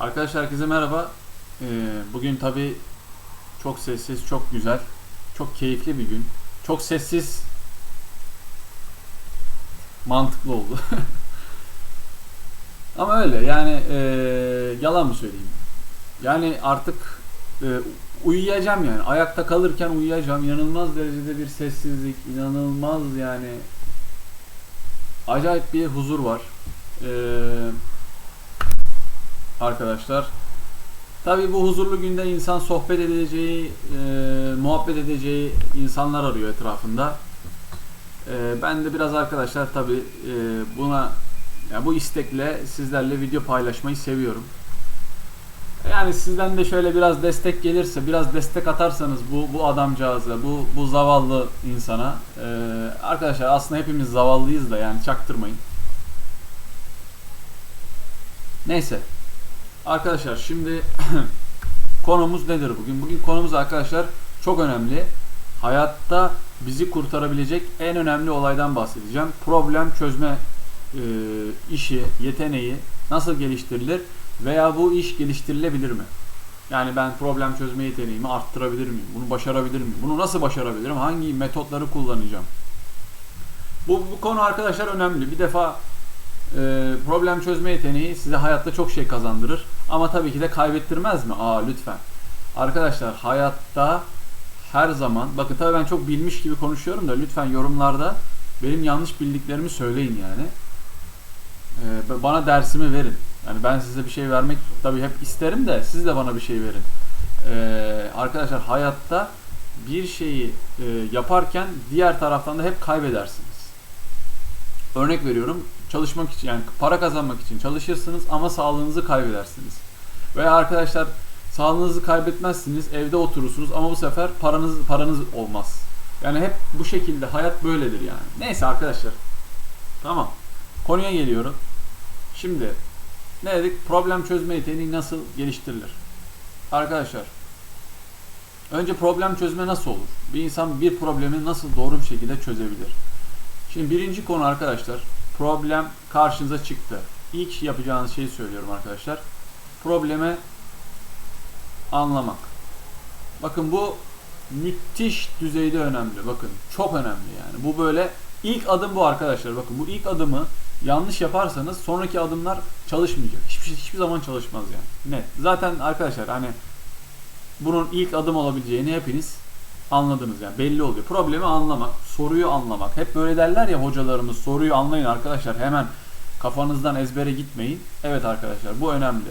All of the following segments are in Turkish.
Arkadaşlar herkese merhaba. Ee, bugün tabi çok sessiz, çok güzel, çok keyifli bir gün. Çok sessiz, mantıklı oldu. Ama öyle yani ee, yalan mı söyleyeyim? Yani artık ee, uyuyacağım yani. Ayakta kalırken uyuyacağım. İnanılmaz derecede bir sessizlik, inanılmaz yani acayip bir huzur var. Ee, arkadaşlar. Tabii bu huzurlu günde insan sohbet edeceği, e, muhabbet edeceği insanlar arıyor etrafında. E, ben de biraz arkadaşlar tabii e, buna yani bu istekle sizlerle video paylaşmayı seviyorum. Yani sizden de şöyle biraz destek gelirse, biraz destek atarsanız bu bu adamcağıza, bu bu zavallı insana, e, arkadaşlar aslında hepimiz zavallıyız da yani çaktırmayın. Neyse. Arkadaşlar şimdi konumuz nedir bugün? Bugün konumuz arkadaşlar çok önemli. Hayatta bizi kurtarabilecek en önemli olaydan bahsedeceğim. Problem çözme e, işi, yeteneği nasıl geliştirilir veya bu iş geliştirilebilir mi? Yani ben problem çözme yeteneğimi arttırabilir miyim? Bunu başarabilir miyim? Bunu nasıl başarabilirim? Hangi metotları kullanacağım? Bu, bu konu arkadaşlar önemli. Bir defa e, problem çözme yeteneği size hayatta çok şey kazandırır. Ama tabii ki de kaybettirmez mi? Aa lütfen. Arkadaşlar hayatta her zaman bakın tabii ben çok bilmiş gibi konuşuyorum da lütfen yorumlarda benim yanlış bildiklerimi söyleyin yani. Ee, bana dersimi verin. Yani ben size bir şey vermek tabii hep isterim de siz de bana bir şey verin. Ee, arkadaşlar hayatta bir şeyi e, yaparken diğer taraftan da hep kaybedersiniz. Örnek veriyorum çalışmak için yani para kazanmak için çalışırsınız ama sağlığınızı kaybedersiniz. Veya arkadaşlar sağlığınızı kaybetmezsiniz, evde oturursunuz ama bu sefer paranız paranız olmaz. Yani hep bu şekilde hayat böyledir yani. Neyse arkadaşlar. Tamam. Konuya geliyorum. Şimdi ne dedik? Problem çözme yeteneği nasıl geliştirilir? Arkadaşlar önce problem çözme nasıl olur? Bir insan bir problemi nasıl doğru bir şekilde çözebilir? Şimdi birinci konu arkadaşlar problem karşınıza çıktı. İlk yapacağınız şeyi söylüyorum arkadaşlar. Probleme anlamak. Bakın bu müthiş düzeyde önemli. Bakın çok önemli yani. Bu böyle ilk adım bu arkadaşlar. Bakın bu ilk adımı yanlış yaparsanız sonraki adımlar çalışmayacak. Hiçbir şey hiçbir zaman çalışmaz yani. Net. Zaten arkadaşlar hani bunun ilk adım olabileceğini hepiniz anladınız yani belli oluyor. Problemi anlamak, soruyu anlamak. Hep böyle derler ya hocalarımız soruyu anlayın arkadaşlar hemen kafanızdan ezbere gitmeyin. Evet arkadaşlar bu önemli.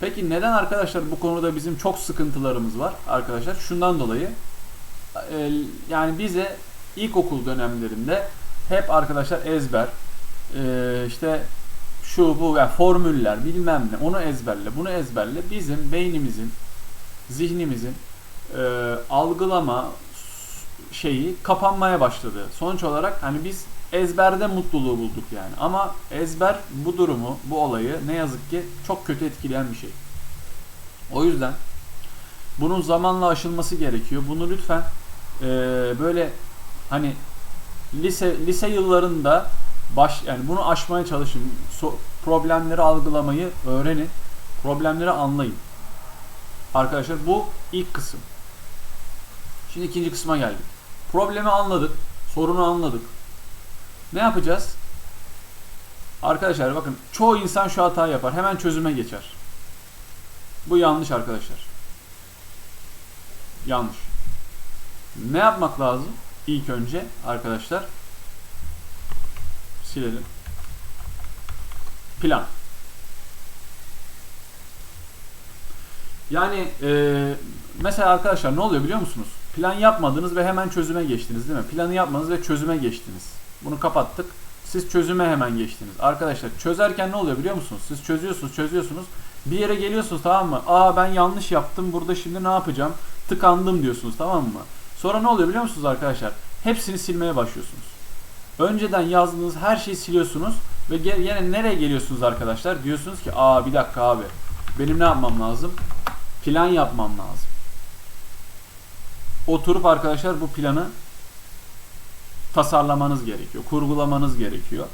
Peki neden arkadaşlar bu konuda bizim çok sıkıntılarımız var arkadaşlar? Şundan dolayı e, yani bize ilkokul dönemlerinde hep arkadaşlar ezber e, işte şu bu yani formüller bilmem ne onu ezberle bunu ezberle bizim beynimizin zihnimizin e, algılama şeyi kapanmaya başladı. Sonuç olarak hani biz ezberde mutluluğu bulduk yani. Ama ezber bu durumu, bu olayı ne yazık ki çok kötü etkileyen bir şey. O yüzden bunun zamanla aşılması gerekiyor. Bunu lütfen e, böyle hani lise lise yıllarında baş yani bunu aşmaya çalışın. So, problemleri algılamayı öğrenin. Problemleri anlayın. Arkadaşlar bu ilk kısım. Şimdi ikinci kısma geldik. Problemi anladık. Sorunu anladık. Ne yapacağız? Arkadaşlar bakın çoğu insan şu hatayı yapar. Hemen çözüme geçer. Bu yanlış arkadaşlar. Yanlış. Ne yapmak lazım? İlk önce arkadaşlar silelim. Plan. Yani e, mesela arkadaşlar ne oluyor biliyor musunuz? Plan yapmadınız ve hemen çözüme geçtiniz değil mi? Planı yapmadınız ve çözüme geçtiniz. Bunu kapattık. Siz çözüme hemen geçtiniz. Arkadaşlar çözerken ne oluyor biliyor musunuz? Siz çözüyorsunuz, çözüyorsunuz. Bir yere geliyorsunuz tamam mı? Aa ben yanlış yaptım. Burada şimdi ne yapacağım? Tıkandım diyorsunuz tamam mı? Sonra ne oluyor biliyor musunuz arkadaşlar? Hepsini silmeye başlıyorsunuz. Önceden yazdığınız her şeyi siliyorsunuz ve yine nereye geliyorsunuz arkadaşlar? Diyorsunuz ki aa bir dakika abi. Benim ne yapmam lazım? Plan yapmam lazım. Oturup arkadaşlar bu planı tasarlamanız gerekiyor. Kurgulamanız gerekiyor.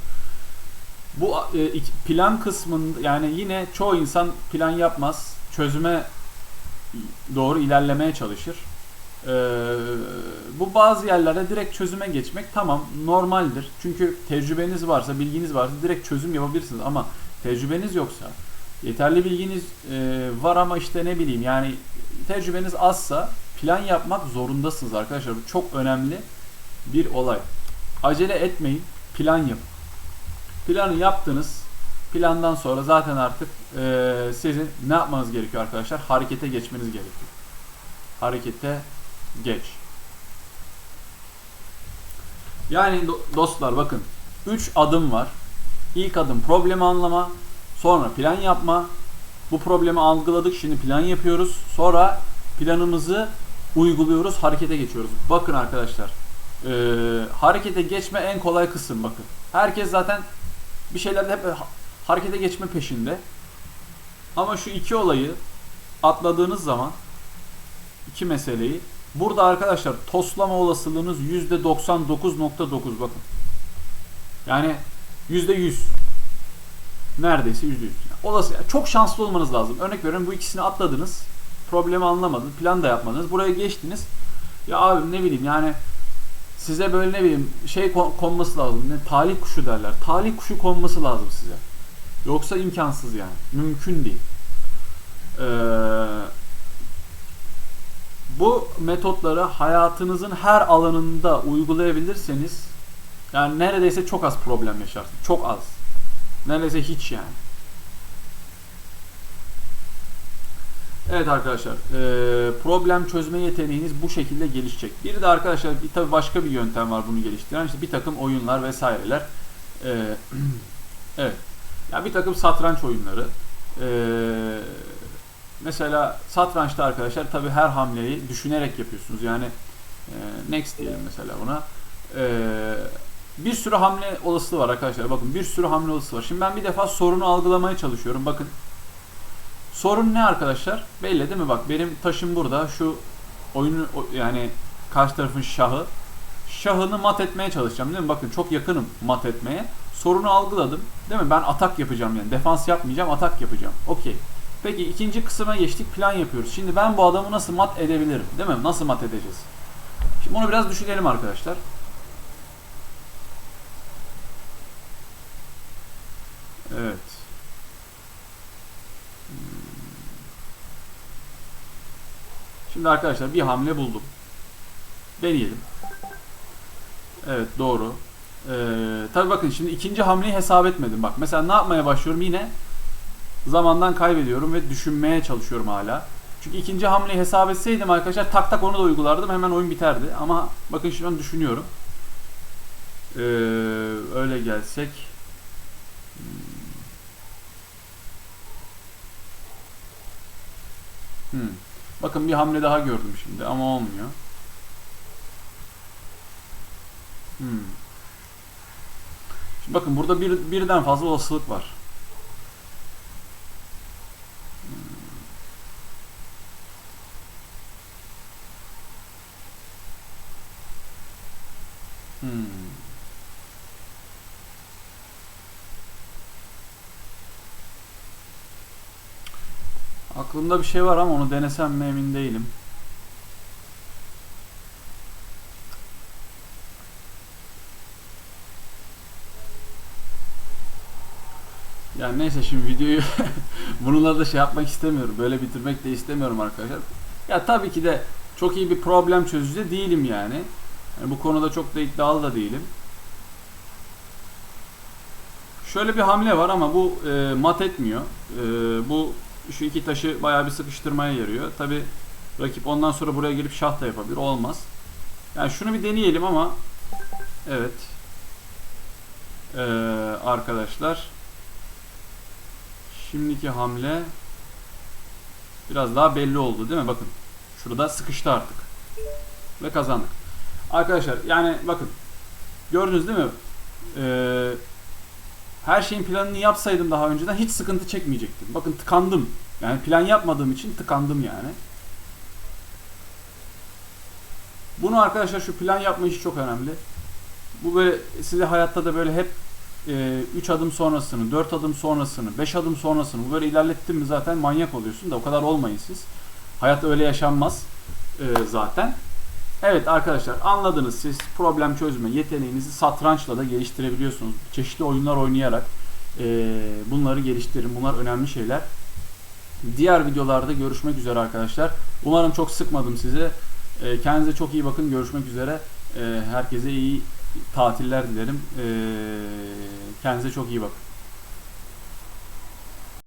Bu e, plan kısmında yani yine çoğu insan plan yapmaz. Çözüme doğru ilerlemeye çalışır. Ee, bu bazı yerlerde direkt çözüme geçmek tamam normaldir. Çünkü tecrübeniz varsa, bilginiz varsa direkt çözüm yapabilirsiniz ama tecrübeniz yoksa, yeterli bilginiz e, var ama işte ne bileyim yani tecrübeniz azsa plan yapmak zorundasınız arkadaşlar. Bu çok önemli bir olay. Acele etmeyin, plan yapın. Planı yaptınız. Plandan sonra zaten artık e, sizin ne yapmanız gerekiyor arkadaşlar? Harekete geçmeniz gerekiyor. Harekete geç. Yani do- dostlar bakın 3 adım var. İlk adım problemi anlama, sonra plan yapma. Bu problemi algıladık, şimdi plan yapıyoruz. Sonra planımızı uyguluyoruz, harekete geçiyoruz. Bakın arkadaşlar, e, harekete geçme en kolay kısım bakın. Herkes zaten bir şeylerde hep ha- harekete geçme peşinde. Ama şu iki olayı atladığınız zaman iki meseleyi burada arkadaşlar toslama olasılığınız %99.9 bakın. Yani %100 neredeyse %100. Yani olası çok şanslı olmanız lazım. Örnek veriyorum bu ikisini atladınız. Problemi anlamadınız. Plan da yapmadınız. Buraya geçtiniz. Ya abi ne bileyim yani size böyle ne bileyim şey kon- konması lazım. Ne talih kuşu derler. Talih kuşu konması lazım size. Yoksa imkansız yani. Mümkün değil. Ee, bu metotları hayatınızın her alanında uygulayabilirseniz yani neredeyse çok az problem yaşarsınız. Çok az. Neredeyse hiç yani. Evet arkadaşlar, e, problem çözme yeteneğiniz bu şekilde gelişecek. Bir de arkadaşlar bir tabii başka bir yöntem var bunu geliştiren. İşte bir takım oyunlar vesaireler. E, evet. Ya bir takım satranç oyunları. E, mesela satrançta arkadaşlar tabii her hamleyi düşünerek yapıyorsunuz. Yani next diyelim mesela buna. Bir sürü hamle olasılığı var arkadaşlar. Bakın bir sürü hamle olasılığı var. Şimdi ben bir defa sorunu algılamaya çalışıyorum. Bakın Sorun ne arkadaşlar? Belli değil mi? Bak benim taşım burada. Şu oyunu yani karşı tarafın şahı. Şahını mat etmeye çalışacağım değil mi? Bakın çok yakınım mat etmeye. Sorunu algıladım. Değil mi? Ben atak yapacağım yani. Defans yapmayacağım, atak yapacağım. Okey. Peki ikinci kısma geçtik. Plan yapıyoruz. Şimdi ben bu adamı nasıl mat edebilirim? Değil mi? Nasıl mat edeceğiz? Şimdi onu biraz düşünelim arkadaşlar. Evet. Şimdi arkadaşlar bir hamle buldum. Deneyelim. Evet doğru. Ee, tabii bakın şimdi ikinci hamleyi hesap etmedim. Bak mesela ne yapmaya başlıyorum yine zamandan kaybediyorum ve düşünmeye çalışıyorum hala. Çünkü ikinci hamleyi hesap etseydim arkadaşlar tak tak onu da uygulardım hemen oyun biterdi. Ama bakın şimdi ben düşünüyorum. Ee, öyle gelsek. Hmm. Bakın bir hamle daha gördüm şimdi ama olmuyor. Hmm. Şimdi bakın burada bir, birden fazla olasılık var. Hmm. Hmm. Aklımda bir şey var ama onu denesem mi emin değilim. Yani neyse şimdi videoyu bununla da şey yapmak istemiyorum. Böyle bitirmek de istemiyorum arkadaşlar. Ya tabii ki de çok iyi bir problem çözücü değilim yani. yani bu konuda çok da iddialı da değilim. Şöyle bir hamle var ama bu e, mat etmiyor. E, bu şu iki taşı bayağı bir sıkıştırmaya yarıyor. Tabi rakip ondan sonra buraya gelip şah da yapabilir. Olmaz. Yani şunu bir deneyelim ama evet ee, arkadaşlar şimdiki hamle biraz daha belli oldu değil mi? Bakın şurada sıkıştı artık ve kazandık. Arkadaşlar yani bakın gördünüz değil mi? Ee, her şeyin planını yapsaydım daha önceden hiç sıkıntı çekmeyecektim. Bakın tıkandım. Yani plan yapmadığım için tıkandım yani. Bunu arkadaşlar şu plan yapma işi çok önemli. Bu böyle size hayatta da böyle hep 3 adım sonrasını, 4 adım sonrasını, 5 adım sonrasını bu böyle ilerlettin mi zaten manyak oluyorsun da o kadar olmayın siz. Hayat öyle yaşanmaz e, zaten. Evet arkadaşlar anladınız siz problem çözme yeteneğinizi satrançla da geliştirebiliyorsunuz. Çeşitli oyunlar oynayarak e, bunları geliştirin. Bunlar önemli şeyler. Diğer videolarda görüşmek üzere arkadaşlar. Umarım çok sıkmadım sizi. E, kendinize çok iyi bakın. Görüşmek üzere. E, herkese iyi tatiller dilerim. E, kendinize çok iyi bakın.